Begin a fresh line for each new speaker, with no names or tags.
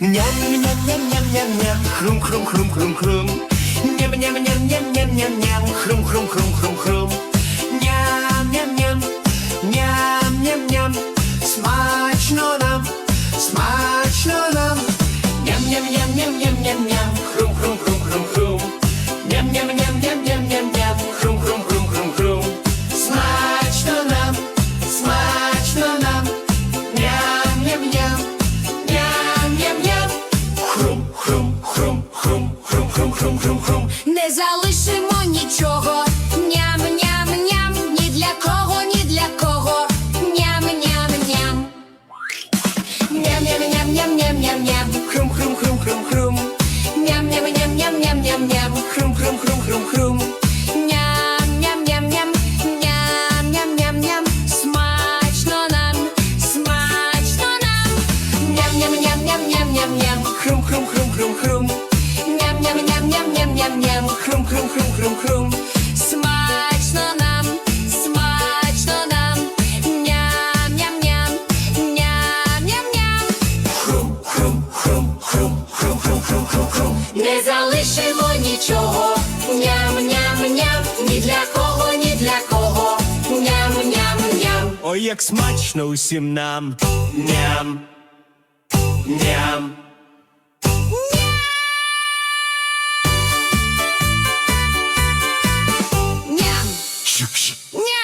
Ням-ням-ням-ням-ням-ням, хрум-хрум-хрум-хрум-хрум. Ням-ням-ням-ням-ням-ням-ням, хрум-хрум-хрум-хрум-хрум. Ням-ням-ням, ням-ням-ням, смачно нам, смачно нам. Ням-ням-ням-ням-ням-ням-ням, хрум-хрум-хрум-хрум-хрум. Ням-ням-ням-ням-ням-ням-ням, хрум-хрум-хрум-хрум.
Не залишимо нічого. Ням-ням-ням, ні для кого, ні для кого. Ням-ням-ням. Ням-ням-ням-ням-ням-ням-ням.
Хрум-хрум-хрум-хрум-хрум.
Ням-ням-ням-ням-ням-ням-ням. Хрум-хрум-хрум-хрум-хрум. Смачно нам, смачно нам.
ням ням. Хрум-хрум-хрум. хрум-хрум-хрум-хрум-хрум.
Смачно нам, смачно нам, ням-ням-ням, ням-ням-ням.
Хрум-хрум-хрум-хрум-хрум-хрум-хрум-хрум.
Не залишимо нічого, ням-ням-ням, ні для кого, ні для кого. Ням-ням-ням.
Ой, як смачно усім нам, ням, ням. Ні!